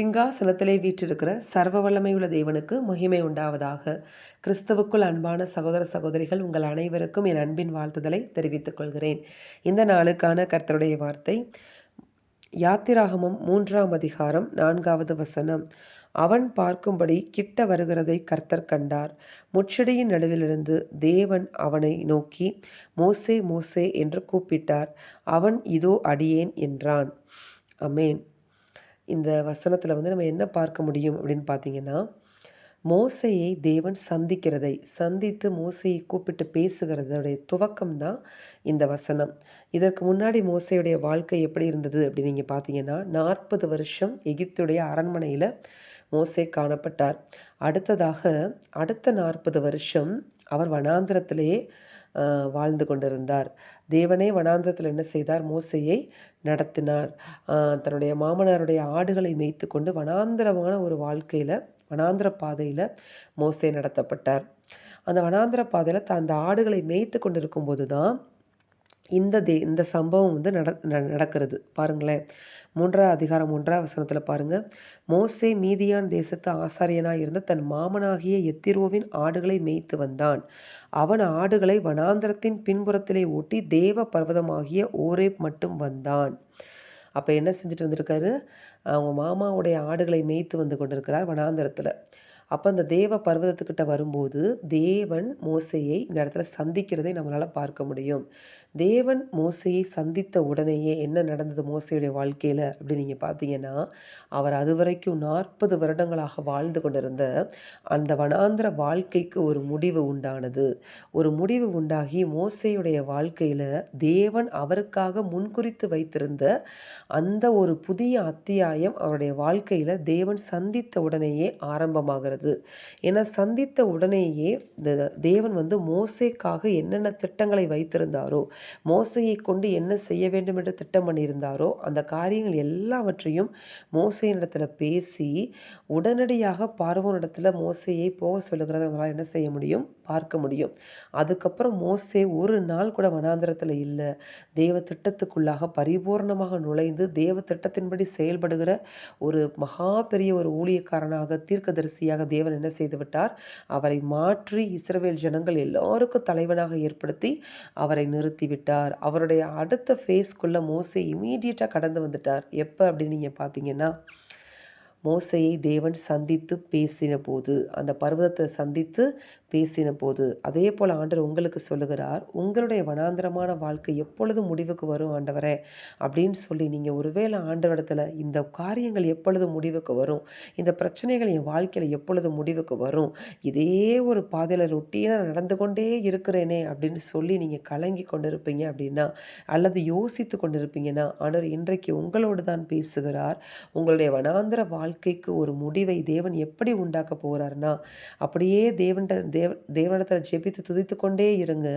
சிங்காசனத்திலே வீற்றிருக்கிற சர்வ வல்லமையுள்ள தேவனுக்கு மகிமை உண்டாவதாக. கிறிஸ்துவுக்குள் அன்பான சகோதர சகோதரிகள் உங்கள் அனைவருக்கும் என் அன்பின் வாழ்த்துதலை தெரிவித்துக் கொள்கிறேன். இந்த நாளுக்கான கர்த்தருடைய வார்த்தை யாத்திராகமம் மூன்றாம் அதிகாரம் நான்காவது வசனம். அவன் பார்க்கும்படி கிட்ட வருகிறதை கர்த்தர் கண்டார். முச்சடியின் நடுவிலிருந்து தேவன் அவனை நோக்கி மோசே மோசே என்று கூப்பிட்டார். அவன் இதோ அடியேன் என்றான். அமேன். இந்த வசனத்தில் வந்து நம்ம என்ன பார்க்க முடியும் அப்படின்னு பார்த்தீங்கன்னா மோசையை தேவன் சந்திக்கிறதை சந்தித்து மோசையை கூப்பிட்டு பேசுகிறதோடைய துவக்கம் தான் இந்த வசனம். இதற்கு முன்னாடி மோசையுடைய வாழ்க்கை எப்படி இருந்தது அப்படின்னு நீங்கள் பார்த்தீங்கன்னா நாற்பது வருஷம் எகிப்துடைய அரண்மனையில் மோசை காணப்பட்டார். அடுத்ததாக அடுத்த நாற்பது வருஷம் அவர் வனாந்திரத்திலேயே வாழ்ந்து கொண்டிருந்தார். தேவனே வனாந்திரத்தில் என்ன செய்தார்? மோசையை நடத்தினார். தன்னுடைய மாமனாருடைய ஆடுகளை மேய்த்து கொண்டு வனாந்திரமான ஒரு வாழ்க்கையில் வனாந்திர பாதையில் மோசை நடத்தப்பட்டார். அந்த வனாந்திர பாதையில் த அந்த ஆடுகளை மேய்த்து கொண்டிருக்கும் போது தான் இந்த தே இந்த சம்பவம் வந்து நட நடக்கிறது. பாருங்களேன். மூன்றாம் அதிகாரம் மூன்றாம் வசனத்தில் பாருங்கள் மோசே மீதியான் தேசத்து ஆசாரியனாக இருந்த தன் மாமனாகிய எத்திரோவின் ஆடுகளை மேய்த்து வந்தான். அவன் ஆடுகளை வனாந்திரத்தின் பின்புறத்திலே ஓட்டி தேவ பர்வதமாகிய ஓரே மட்டும் வந்தான். அப்போ என்ன செஞ்சுட்டு வந்திருக்காரு? அவங்க மாமாவுடைய ஆடுகளை மேய்த்து வந்து கொண்டிருக்கிறார் வனாந்திரத்தில். அப்போ அந்த தேவ பர்வதத்துக்கிட்ட வரும்போது தேவன் மோசையை இந்த இடத்துல சந்திக்கிறதை நம்மளால் பார்க்க முடியும். தேவன் மோசையை சந்தித்த உடனேயே என்ன நடந்தது மோசையுடைய வாழ்க்கையில் அப்படின்னு நீங்கள் பார்த்தீங்கன்னா அவர் அது வரைக்கும் நாற்பது வருடங்களாக வாழ்ந்து கொண்டிருந்த அந்த வனாந்திர வாழ்க்கைக்கு ஒரு முடிவு உண்டானது. ஒரு முடிவு உண்டாகி மோசையுடைய வாழ்க்கையில் தேவன் அவருக்காக முன்குறித்து வைத்திருந்த அந்த ஒரு புதிய அத்தியாயம் அவருடைய வாழ்க்கையில் தேவன் சந்தித்த உடனேயே ஆரம்பமாகிறது. ஏன்னா சந்தித்த உடனேயே தேவன் வந்து மோசைக்காக என்னென்ன திட்டங்களை வைத்திருந்தாரோ மோசையை கொண்டு என்ன செய்ய வேண்டும் என்று திட்டம் பண்ணியிருந்தாரோ அந்த காரியங்கள் எல்லாவற்றையும் மோசையினிடத்தில் பேசி உடனடியாக பார்வோனிடத்தில் மோசையை போக சொல்லுகிறத என்ன செய்ய முடியும்? பார்க்க முடியும். அதுக்கப்புறம் மோசே ஒரு நாள் கூட வனாந்திரத்தில் இல்லை. தேவ திட்டத்துக்குள்ளாக பரிபூர்ணமாக நுழைந்து தேவ திட்டத்தின்படி செயல்படுகிற ஒரு மகா பெரிய ஒரு ஊழியக்காரனாக தீர்க்கதரிசியாக தேவன் என்ன செய்து விட்டார்? அவரை மாற்றி இஸ்ரவேல் ஜனங்கள் எல்லோருக்கும் தலைவனாக ஏற்படுத்தி அவரை நிறுத்தி விட்டார். அவருடைய அடுத்த ஃபேஸ்க்குள்ளே மோசை இமீடியட்டாக கடந்து வந்துட்டார். எப்போ அப்படின்னு நீங்கள் பார்த்தீங்கன்னா மோசையை தேவன் சந்தித்து பேசின போது அந்த பர்வதத்தை சந்தித்து பேசின போது அதே போல் ஆண்டவர் உங்களுக்கு சொல்லுகிறார் உங்களுடைய வனாந்தரமான வாழ்க்கை எப்பொழுது முடிவுக்கு வரும் ஆண்டவரே அப்படின்னு சொல்லி நீங்கள் ஒருவேளை ஆண்டவரத்தில் இந்த காரியங்கள் எப்பொழுது முடிவுக்கு வரும் இந்த பிரச்சனைகள் என் வாழ்க்கையில் எப்பொழுது முடிவுக்கு வரும் இதே ஒரு பாதையில் ரொட்டீனாக நடந்து கொண்டே இருக்கிறேனே அப்படின்னு சொல்லி நீங்கள் கலங்கி கொண்டிருப்பீங்க அப்படின்னா அல்லது யோசித்து கொண்டிருப்பீங்கன்னா ஆண்டவர் இன்றைக்கு உங்களோடு தான் பேசுகிறார் உங்களுடைய வனாந்திர வாழ்க்கைக்கு ஒரு முடிவை தேவன் எப்படி உண்டாக்க போகிறார்னா அப்படியே தேவன்ட தேவ தேவனிடத்தில் ஜெபித்து துதித்து கொண்டே இருங்க.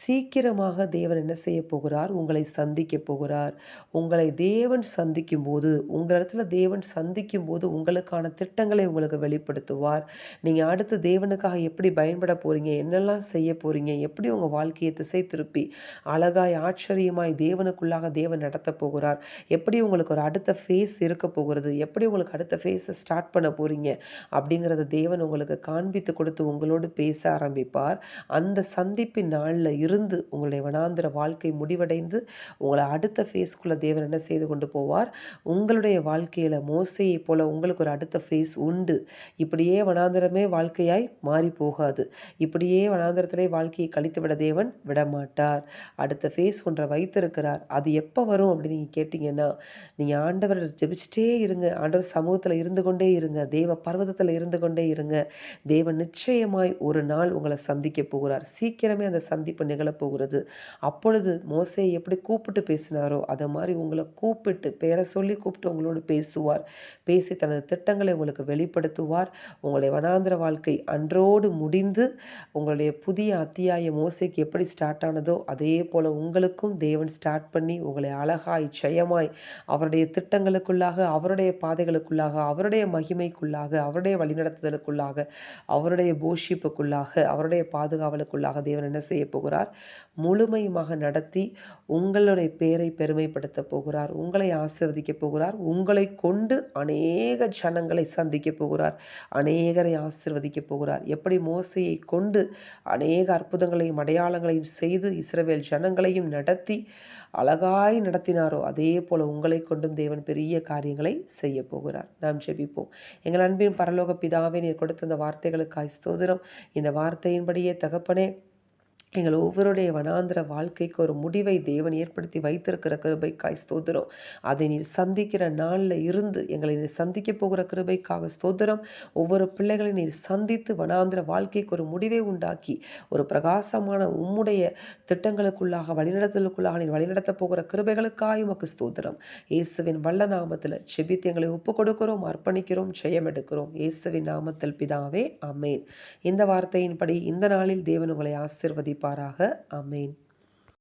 சீக்கிரமாக தேவன் என்ன செய்ய போகிறார்? உங்களை சந்திக்க போகிறார். உங்களை தேவன் சந்திக்கும் போது உங்களிடத்துல தேவன் சந்திக்கும் போது உங்களுக்கான திட்டங்களை உங்களுக்கு வெளிப்படுத்துவார். நீங்கள் அடுத்து தேவனுக்காக எப்படி பயன்பட போகிறீங்க என்னெல்லாம் செய்ய போகிறீங்க எப்படி உங்கள் வாழ்க்கையை திசை திருப்பி அழகாய் ஆச்சரியமாய் தேவனுக்குள்ளாக தேவன் நடத்த போகிறார்? எப்படி உங்களுக்கு ஒரு அடுத்த ஃபேஸ் இருக்க போகிறது? எப்படி உங்களுக்கு அடுத்த ஃபேஸை ஸ்டார்ட் பண்ண போகிறீங்க அப்படிங்கிறத தேவன் உங்களுக்கு காண்பித்து கொடுத்து உங்களோடு பேச ஆரம்பிப்பார். அந்த சந்திப்பின் நாளில் இருந்து உங்களுடைய வனாந்திர வாழ்க்கை முடிவடைந்து உங்களை அடுத்த ஃபேஸ்க்குள்ளே தேவன் என்ன செய்து கொண்டு போவார்? உங்களுடைய வாழ்க்கையில் மோசையை போல் உங்களுக்கு ஒரு அடுத்த ஃபேஸ் உண்டு. இப்படியே வனாந்திரமே வாழ்க்கையாய் மாறி போகாது. இப்படியே வனாந்திரத்திலே வாழ்க்கையை கழித்து விட தேவன் விடமாட்டார். அடுத்த ஃபேஸ் ஒன்றை வைத்திருக்கிறார். அது எப்போ வரும் அப்படின்னு நீங்கள் கேட்டிங்கன்னா நீங்கள் ஆண்டவர் ஜெபிச்சிட்டே இருங்க. ஆண்டவர் சமூகத்தில் இருந்து கொண்டே இருங்க. தேவ பர்வதத்தில் இருந்து கொண்டே இருங்க. தேவன் நிச்சயமாய் ஒரு நாள் உங்களை சந்திக்க போகிறார். சீக்கிரமே அந்த சந்திப்பு நிகழப்போகிறது அப்பொழுது மோசையை எப்படி கூப்பிட்டு பேசினாரோ அதை மாதிரி உங்களை கூப்பிட்டு பேரை சொல்லி கூப்பிட்டு உங்களோடு பேசுவார். பேசி தனது திட்டங்களை உங்களுக்கு வெளிப்படுத்துவார். உங்களுடைய வனாந்திர வாழ்க்கை அன்றோடு முடிந்து உங்களுடைய புதிய அத்தியாய மோசைக்கு எப்படி ஸ்டார்ட் ஆனதோ அதே போல் உங்களுக்கும் தேவன் ஸ்டார்ட் பண்ணி உங்களை அழகாய் ஜெயமாய் அவருடைய திட்டங்களுக்குள்ளாக அவருடைய பாதைகளுக்குள்ளாக வழிநடத்துதலுக்குள்ளாக அவருடைய மகிமைக்குள்ளாக அவருடைய வழிநடத்துதலுக்குள்ளாக அவருடைய போஷிப்புக்குள்ளாக அவருடைய பாதுகாவலுக்குள்ளாக தேவன் என்ன செய்ய போகிறார்? முழுமையுமாக நடத்தி உங்களுடைய பேரை பெருமைப்படுத்த போகிறார் உங்களை ஆசிர்வதிக்க போகிறார் உங்களை கொண்டு அநேக ஜனங்களை சந்திக்க போகிறார் அநேகரை ஆசிர்வதிக்க போகிறார். எப்படி மோசையை கொண்டு அநேக அற்புதங்களையும் அடையாளங்களையும் செய்து இஸ்ரவேல் ஜனங்களையும் நடத்தி அழகாய் நடத்தினாரோ அதே போல உங்களை கொண்டும் தேவன் பெரிய காரியங்களை செய்ய போகிறார். நாம் ஜெபிப்போம். எங்கள் அன்பின் பரலோக பிதாவே நீர் கொடுத்த இந்த வார்த்தைகளுக்காய் ஸ்தோதிரம் இந்த வார்த்தையின்படியே தகப்பனே எங்கள் ஒவ்வொருடைய வனாந்திர வாழ்க்கைக்கு ஒரு முடிவை தேவன் ஏற்படுத்தி வைத்திருக்கிற கிருபைக்காய் ஸ்தோத்திரம். அதை நீர் சந்திக்கிற நாளில் இருந்து எங்களை நீர் சந்திக்க போகிற கிருபைக்காக ஸ்தோத்திரம். ஒவ்வொரு பிள்ளைகளை நீர் சந்தித்து வனாந்திர வாழ்க்கைக்கு ஒரு முடிவை உண்டாக்கி ஒரு பிரகாசமான உம்முடைய திட்டங்களுக்குள்ளாக வழிநடத்தலுக்குள்ளாக நீர் வழிநடத்த போகிற கிருபைகளுக்காய் உமக்கு ஸ்தோத்திரம். இயேசுவின் வல்ல நாமத்தில் செபித்து எங்களை ஒப்பு கொடுக்கிறோம் அர்ப்பணிக்கிறோம் ஜெயம் எடுக்கிறோம். இயேசுவின் நாமத்தில் பிதாவே அமேன் இந்த வார்த்தையின்படி இந்த நாளில் தேவன் உங்களை ஆசிர்வதிப்பாராக அமேன்